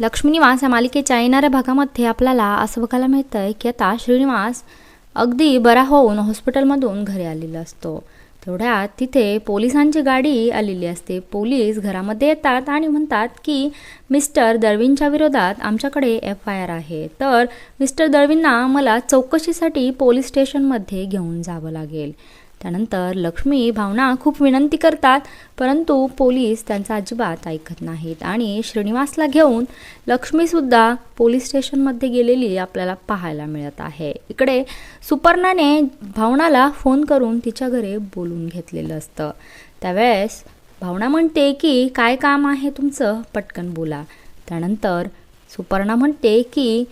लक्ष्मीनिवास या मालिकेच्या येणाऱ्या भागामध्ये आपल्याला असं बघायला मिळतं आहे की आता श्रीनिवास अगदी बरा होऊन हॉस्पिटलमधून घरी आलेला असतो. तेवढ्यात तिथे पोलिसांची गाडी आलेली असते. पोलीस घरामध्ये येतात आणि म्हणतात की मिस्टर दळवींच्या विरोधात आमच्याकडे एफ आय आर आहे. तर मिस्टर दळवींना मला चौकशीसाठी पोलीस स्टेशनमध्ये घेऊन जावं लागेल. त्यानंतर लक्ष्मी भावना खूप विनंती करतात परंतु पोलीस त्यांचा अजिबात ऐकत नाहीत. आणि श्रीनिवासला घेऊन लक्ष्मीसुद्धा पोलीस स्टेशनमध्ये गेलेली आपल्याला पाहायला मिळत आहे. इकडे सुपर्णाने भावनाला फोन करून तिच्या घरी बोलून घेतलेलं असतं. त्यावेळेस भावना म्हणते की काय काम आहे तुमचं? पटकन बोला. त्यानंतर सुपर्णा म्हणते की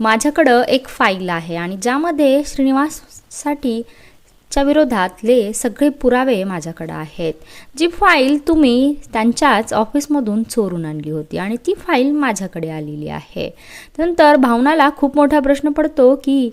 माझ्याकडं एक फाईल आहे आणि ज्यामध्ये श्रीनिवाससाठी च्या विरोधातले सगळे पुरावे माझ्याकडे आहेत. जी फाईल तुम्ही त्यांच्याच ऑफिसमधून चोरून आणली होती आणि ती फाईल माझ्याकडे आलेली आहे. नंतर भावनाला खूप मोठा प्रश्न पडतो की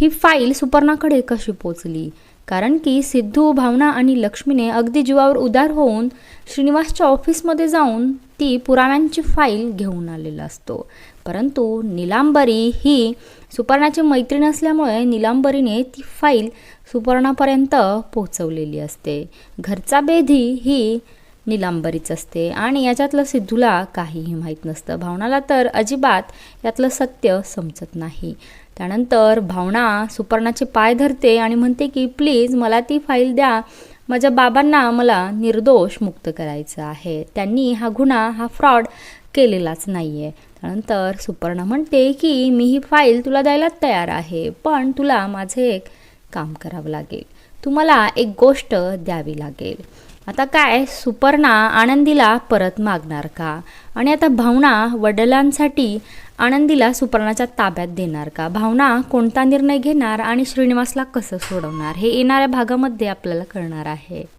ही फाईल सुपर्णाकडे कशी पोचली? कारण की सिद्धू भावना आणि लक्ष्मीने अगदी जीवावर उदार होऊन श्रीनिवासच्या ऑफिसमध्ये जाऊन ती पुराव्यांची फाईल घेऊन आलेला असतो. परंतु निलांबरी ही सुपर्णाची मैत्रीण असल्यामुळे निलांबरीने ती फाईल सुपर्णापर्यंत पोहोचवलेली असते. घरचा बेधी ही निलांबरीच असते आणि याच्यातलं सिद्धूला काहीही माहीत नसतं. भावनाला तर अजिबात यातलं सत्य समजत नाही. त्यानंतर भावना सुपर्णाचे पाय धरते आणि म्हणते की प्लीज मला ती फाईल द्या. माझ्या बाबांना मला निर्दोष मुक्त करायचं आहे. त्यांनी हा गुन्हा हा फ्रॉड केलेलाच नाही आहे त्यानंतर सुपर्णा म्हणते की मी ही फाईल तुला द्यायला तयार आहे पण तुला माझे एक काम करावं लागेल. तुम्हाला एक गोष्ट द्यावी लागेल. आता काय? सुपर्णा आनंदीला परत मागणार का? आणि आता भावना वडिलांसाठी आनंदीला सुपर्णाच्या ताब्यात देणार का? भावना कोणता निर्णय घेणार आणि श्रीनिवासला कसं सोडवणार? हे येणाऱ्या भागामध्ये आपल्याला कळणार आहे.